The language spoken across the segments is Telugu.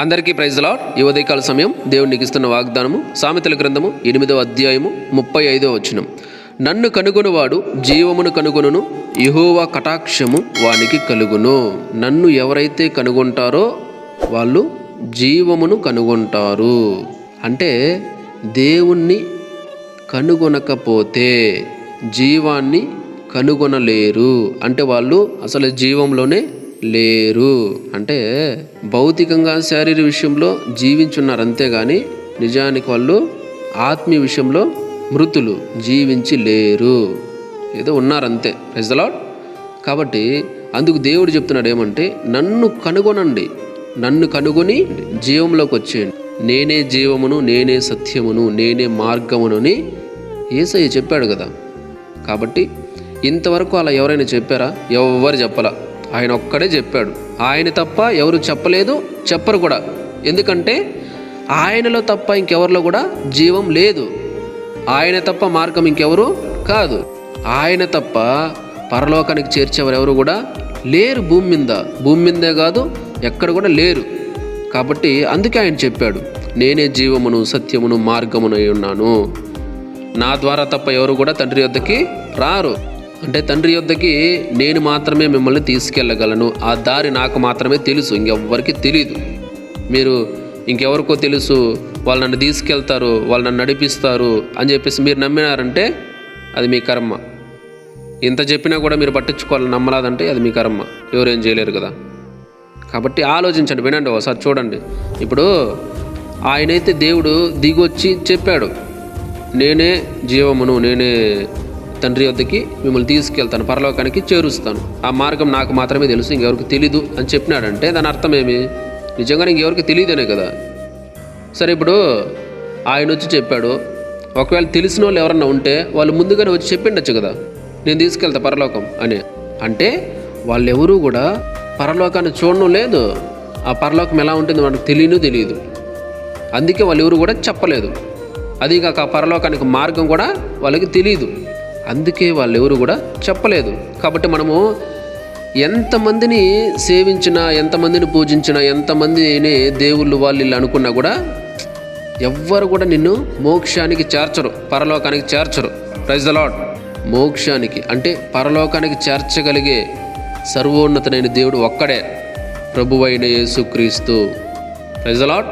అందరికీ ప్రైజ్లా ఈ ఉదయకాల సమయం దేవునికి ఇస్తున్న వాగ్దానము సామెతల గ్రంథము ఎనిమిదవ అధ్యాయము ముప్పై ఐదవ వచనం. నన్ను కనుగొనువాడు జీవమును కనుగొనును యహోవా కటాక్షము వానికి కలుగును. నన్ను ఎవరైతే కనుగొంటారో వాళ్ళు జీవమును కనుగొంటారు. అంటే దేవుణ్ణి కనుగొనకపోతే జీవాన్ని కనుగొనలేరు. అంటే వాళ్ళు అసలు జీవంలోనే లేరు. అంటే భౌతికంగా శారీర విషయంలో జీవించున్నారు. అంతేగాని నిజానికి వాళ్ళు ఆత్మీయ విషయంలో మృతులు జీవించి లేరు. ఏదో ఉన్నారంతే. ప్రజలాడ్ కాబట్టి అందుకు దేవుడు చెప్తున్నాడు ఏమంటే నన్ను కనుగొనండి. నన్ను కనుగొని జీవంలోకి వచ్చేయండి. నేనే జీవమును నేనే సత్యమును నేనే మార్గమునని ఏసయ్య చెప్పాడు కదా. కాబట్టి ఇంతవరకు అలా ఎవరైనా చెప్పారా? ఎవరు చెప్పలా? ఆయన ఒక్కడే చెప్పాడు. ఆయన తప్ప ఎవరు చెప్పలేదు చెప్పరు కూడా. ఎందుకంటే ఆయనలో తప్ప ఇంకెవరిలో కూడా జీవం లేదు. ఆయన తప్ప మార్గం ఇంకెవరు కాదు. ఆయన తప్ప పరలోకానికి చేర్చేవారు ఎవరు కూడా లేరు భూమి మీద. భూమి మీదే కాదు ఎక్కడ కూడా లేరు. కాబట్టి అందుకే ఆయన చెప్పాడు నేనే జీవమును సత్యమును మార్గమును అయి ఉన్నాను. నా ద్వారా తప్ప ఎవరు కూడా తండ్రి యొద్దకి రారు. అంటే తండ్రి యొద్దకి నేను మాత్రమే మిమ్మల్ని తీసుకెళ్ళగలను. ఆ దారి నాకు మాత్రమే తెలుసు. ఇంకెవ్వరికి తెలియదు మీరు ఇంకెవరికో తెలుసు. వాళ్ళు నన్ను తీసుకెళ్తారు. వాళ్ళు నన్ను నడిపిస్తారు అని చెప్పేసి మీరు నమ్మినారంటే అది మీ కర్మ. ఇంత చెప్పినా కూడా మీరు పట్టించుకోవాలని నమ్మలాదంటే అది మీ కర్మ. ఎవరేం చేయలేరు కదా. కాబట్టి ఆలోచించండి. వినండి ఒకసారి చూడండి. ఇప్పుడు ఆయనైతే దేవుడు దిగొచ్చి చెప్పాడు. నేనే జీవమును నేనే తండ్రి వద్దకి మిమ్మల్ని తీసుకెళ్తాను పరలోకానికి చేరుస్తాను. ఆ మార్గం నాకు మాత్రమే తెలుసు ఇంకెవరికి తెలీదు అని చెప్పినాడంటే దాని అర్థం ఏమి? నిజంగా ఇంకెవరికి తెలియదనే కదా? సరే ఇప్పుడు ఆయన వచ్చి చెప్పాడు ఒకవేళ తెలిసిన వాళ్ళు ఎవరన్నా ఉంటే వాళ్ళు ముందుగానే వచ్చి చెప్పిండొచ్చు కదా నేను తీసుకెళ్తా పరలోకం అని. అంటే వాళ్ళెవరూ కూడా పరలోకాన్ని చూడడం లేదు. ఆ పరలోకం ఎలా ఉంటుంది మనకు తెలియను తెలియదు. అందుకే వాళ్ళు ఎవరు కూడా చెప్పలేదు. అది కాక ఆ పరలోకానికి మార్గం కూడా వాళ్ళకి తెలియదు అందుకే వాళ్ళు ఎవరు కూడా చెప్పలేదు. కాబట్టి మనము ఎంతమందిని సేవించినా ఎంతమందిని పూజించినా ఎంతమందిని దేవుళ్ళు వాళ్ళు ఇల్లు అనుకున్నా కూడా ఎవ్వరు కూడా నిన్ను మోక్షానికి చేర్చరు పరలోకానికి చేర్చరు. ప్రైజ్ ద లాడ్ మోక్షానికి అంటే పరలోకానికి చేర్చగలిగే సర్వోన్నతమైన దేవుడు ఒక్కడే. ప్రభువైన యేసుక్రీస్తు. ప్రైజ్ ద లాడ్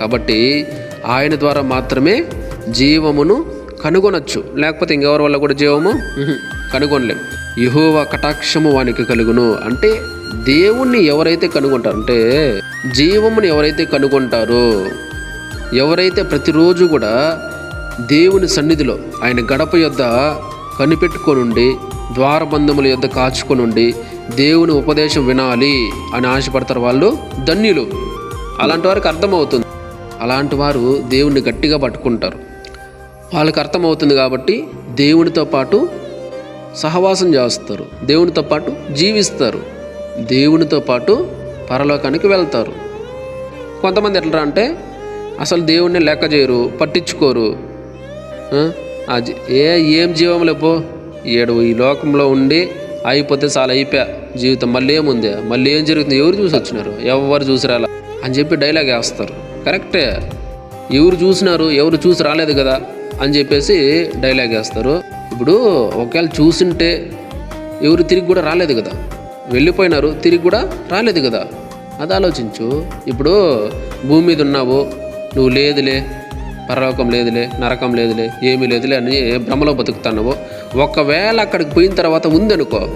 కాబట్టి ఆయన ద్వారా మాత్రమే జీవమును కనుగొనొచ్చు. లేకపోతే ఇంకెవరి వల్ల కూడా జీవము? కనుగొనలేం. యహోవ కటాక్షము వానికి కలుగును. అంటే దేవుణ్ణి ఎవరైతే కనుగొంటారు? అంటే జీవముని ఎవరైతే కనుగొంటారో ఎవరైతే ప్రతిరోజు కూడా దేవుని సన్నిధిలో ఆయన గడప యొద్ద కనిపెట్టుకొనుండి ద్వారబంధముల యొద్ద కాచుకొనుండి దేవుని ఉపదేశం వినాలి అని ఆశపడతారు వాళ్ళు ధన్యులు. అలాంటి వారికి అర్థమవుతుంది. అలాంటి వారు దేవుణ్ణి గట్టిగా పట్టుకుంటారు. వాళ్ళకి అర్థమవుతుంది కాబట్టి దేవునితో పాటు సహవాసం చేస్తారు. దేవునితో పాటు జీవిస్తారు. దేవునితో పాటు పరలోకానికి వెళ్తారు. కొంతమంది ఎట్లా అంటే అసలు దేవుణ్ణి లెక్క చేయరు పట్టించుకోరు. ఏ ఏం జీవం లేపో ఏడు ఈ లోకంలో ఉండి అయిపోతే చాలా అయిపోయా జీవితం మళ్ళీ ఏముంది? మళ్ళీ ఏం జరుగుతుంది? ఎవరు చూసి వచ్చినారు? ఎవరు చూసి రాలా? అని చెప్పి డైలాగ్ వేస్తారు. కరెక్టే ఎవరు చూసినారు? ఎవరు చూసి రాలేదు కదా? అని చెప్పేసి డైలాగ్ వేస్తారు. ఇప్పుడు ఒకవేళ చూసింటే ఎవరు తిరిగి కూడా రాలేదు కదా. వెళ్ళిపోయినారు తిరిగి కూడా రాలేదు కదా. అది ఆలోచించు. ఇప్పుడు భూమి మీద ఉన్నావు నువ్వు లేదులే పరలోకం లేదులే నరకం లేదులే ఏమీ లేదులే అని భ్రమలో బతుకుతున్నావు. ఒకవేళ అక్కడికి పోయిన తర్వాత ఉందనుకో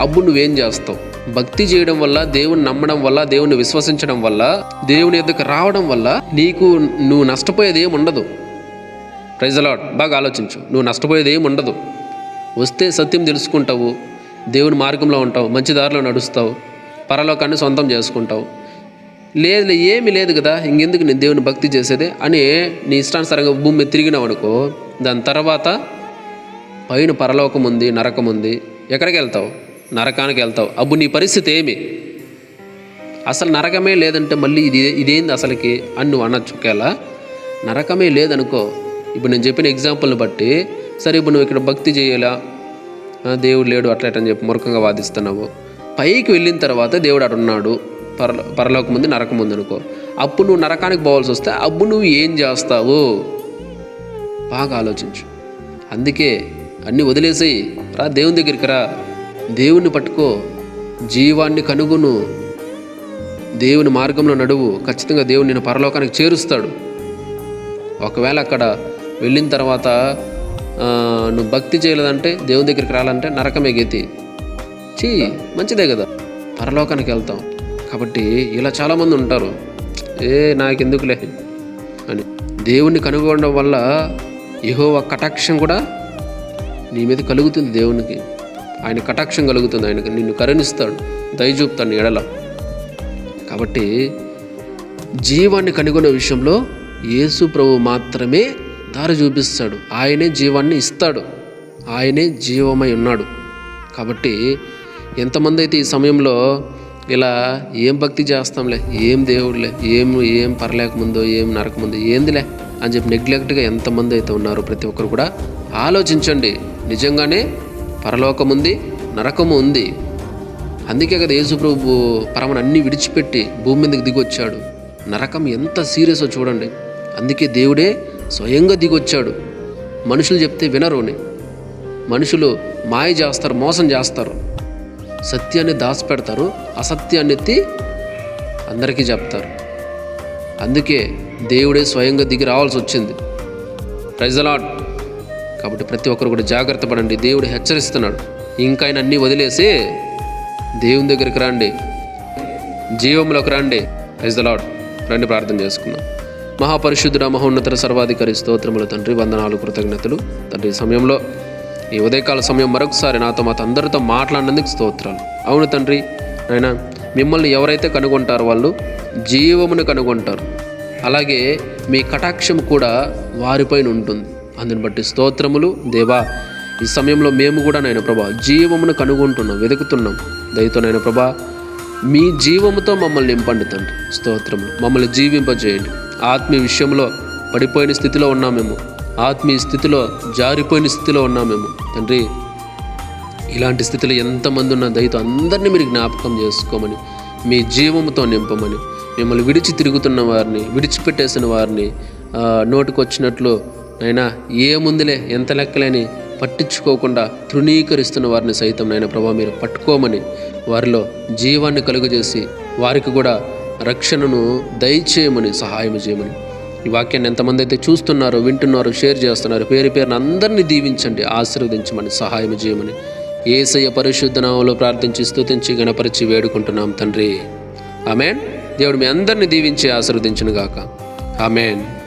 అప్పుడు నువ్వేం చేస్తావు? భక్తి చేయడం వల్ల దేవుని నమ్మడం వల్ల దేవుని విశ్వసించడం వల్ల దేవుని ఎద్దకు రావడం వల్ల నీకు నువ్వు నష్టపోయేది ఏమి ఉండదు. ప్రైజ్ అలాడ్ బాగా ఆలోచించు. నువ్వు నష్టపోయేది ఏమి ఉండదు. వస్తే సత్యం తెలుసుకుంటావు. దేవుని మార్గంలో ఉంటావు. మంచి దారిలో నడుస్తావు. పరలోకాన్ని సొంతం చేసుకుంటావు. లేదు ఏమీ లేదు కదా. ఇంకెందుకు నేను దేవుని భక్తి చేసేదే? అని నీ ఇష్టానుసారంగా భూమి మీద తిరిగినావు అనుకో దాని తర్వాత పైన పరలోకం ఉంది నరకం ఉంది. ఎక్కడికి వెళ్తావు? నరకానికి వెళ్తావు. అప్పుడు నీ పరిస్థితి ఏమి? అసలు నరకమే లేదంటే మళ్ళీ ఇది ఇదేంది అసలుకి? అని నువ్వు అనొచ్చు. ఒకేలా నరకమే లేదనుకో ఇప్పుడు నేను చెప్పిన ఎగ్జాంపుల్ని బట్టి సరే ఇప్పుడు నువ్వు ఇక్కడ భక్తి చేయాలా? దేవుడు లేడు అట్లా అని చెప్పి మూర్ఖంగా వాదిస్తున్నావు. పైకి వెళ్ళిన తర్వాత దేవుడు అటు ఉన్నాడు పరలో పరలోకం ఉంది నరకం ఉంది అనుకో. అప్పుడు నువ్వు నరకానికి పోవాల్సి వస్తే అప్పుడు నువ్వు ఏం చేస్తావు? బాగా ఆలోచించు. అందుకే అన్నీ వదిలేసేయి. రా దేవుని దగ్గరికి రా. దేవుణ్ణి పట్టుకో. జీవాన్ని కనుగొను. దేవుని మార్గంలో నడువు. ఖచ్చితంగా దేవుడు నేను పరలోకానికి చేరుస్తాడు. ఒకవేళ అక్కడ వెళ్ళిన తర్వాత నువ్వు భక్తి చేయలేదంటే దేవుని దగ్గరికి రాలంటే నరకమే గతి. చీ మంచిదే కదా. పరలోకానికి వెళ్తాం. కాబట్టి ఇలా చాలామంది ఉంటారు. ఏ నాకెందుకులే అని. దేవుణ్ణి కనుగొనడం వల్ల ఇహో కటాక్షం కూడా నీ మీద కలుగుతుంది దేవునికి. ఆయన కటాక్షం కలుగుతుంది. ఆయనకి నిన్ను కరుణిస్తాడు. దయచూపుతాడు ఎడల. కాబట్టి జీవాన్ని కనుగొనే విషయంలో యేసు ప్రభు మాత్రమే దారి చూపిస్తాడు. ఆయనే జీవాన్ని ఇస్తాడు. ఆయనే జీవమై ఉన్నాడు. కాబట్టి ఎంతమంది అయితే ఈ సమయంలో ఇలా ఏం భక్తి చేస్తాంలే ఏం దేవుడులే ఏం ఏం పర్లేకముందో ఏం నరకముందో ఏందిలే అని చెప్పి నెగ్లెక్ట్గా ఎంతమంది అయితే ఉన్నారో ప్రతి ఒక్కరు కూడా ఆలోచించండి. నిజంగానే పరలోకం ఉంది నరకము ఉంది అందుకే కదా యేసుప్రభు పరమను అన్నీ విడిచిపెట్టి భూమి మీదకి దిగొచ్చాడు. నరకం ఎంత సీరియస్ చూడండి. అందుకే దేవుడే స్వయంగా దిగొచ్చాడు. మనుషులు చెప్తే వినరుని. మనుషులు మాయ చేస్తారు మోసం చేస్తారు. సత్యాన్ని దాచిపెడతారు అసత్యాన్ని ఎత్తి అందరికీ చెప్తారు. అందుకే దేవుడే స్వయంగా దిగి రావాల్సి వచ్చింది. ప్రైజలాట్ కాబట్టి ప్రతి ఒక్కరు కూడా జాగ్రత్త పడండి. దేవుడు హెచ్చరిస్తున్నాడు. ఇంకా ఆయన అన్నీ వదిలేసి దేవుని దగ్గరికి రండి. జీవంలోకి రండి. ప్రైజ్ రండి ప్రార్థన చేసుకుందాం. మహాపరిశుద్ధుడ మహోన్నత సర్వాధికారి స్తోత్రములు తండ్రి వందనాలు కృతజ్ఞతలు. తండ్రి సమయంలో ఈ ఉదయకాల సమయం మరొకసారి నాతో మా అందరితో మాట్లాడినందుకు స్తోత్రాలు. అవును తండ్రి ఆయన మిమ్మల్ని ఎవరైతే కనుగొంటారో వాళ్ళు జీవమును కనుగొంటారు. అలాగే మీ కటాక్షం కూడా వారిపైన ఉంటుంది. అందుని బట్టి స్తోత్రములు. దేవా ఈ సమయంలో మేము కూడా నాయన ప్రభా జీవమును కనుగొంటున్నాం వెతుకుతున్నాం. దయతో నాయన ప్రభా మీ జీవముతో మమ్మల్ని నింపండి తండ్రి. స్తోత్రములు. మమ్మల్ని జీవింపజేయండి. ఆత్మీయ విషయంలో పడిపోయిన స్థితిలో ఉన్నామేమో. ఆత్మీయ స్థితిలో జారిపోయిన స్థితిలో ఉన్నామేమో. తండ్రి ఇలాంటి స్థితిలో ఎంతమంది ఉన్న దయతో అందరినీ మీరు జ్ఞాపకం చేసుకోమని మీ జీవముతో నింపమని మిమ్మల్ని విడిచి తిరుగుతున్న వారిని విడిచిపెట్టేసిన వారిని ఆ, నోటికొచ్చినట్లు ఏ ఏముందిలే ఎంత లెక్కలేని పట్టించుకోకుండా తృణీకరిస్తున్న వారిని సైతం నైనా ప్రభా మీరు పట్టుకోమని వారిలో జీవాన్ని కలుగజేసి వారికి కూడా రక్షణను దయచేయమని సహాయం చేయమని. ఈ వాక్యాన్ని ఎంతమంది అయితే చూస్తున్నారో వింటున్నారో షేర్ చేస్తున్నారో పేరు పేరున అందరినీ దీవించండి ఆశీర్వదించమని సహాయం చేయమని. ఏసయ్య పరిశుద్ధ నామంలో ప్రార్థించి స్థుతించి గణపరిచి వేడుకుంటున్నాం తండ్రి. ఆమెన్. దేవుడు మీ అందరిని దీవించి ఆశీర్వదించను గాక ఆమెన్.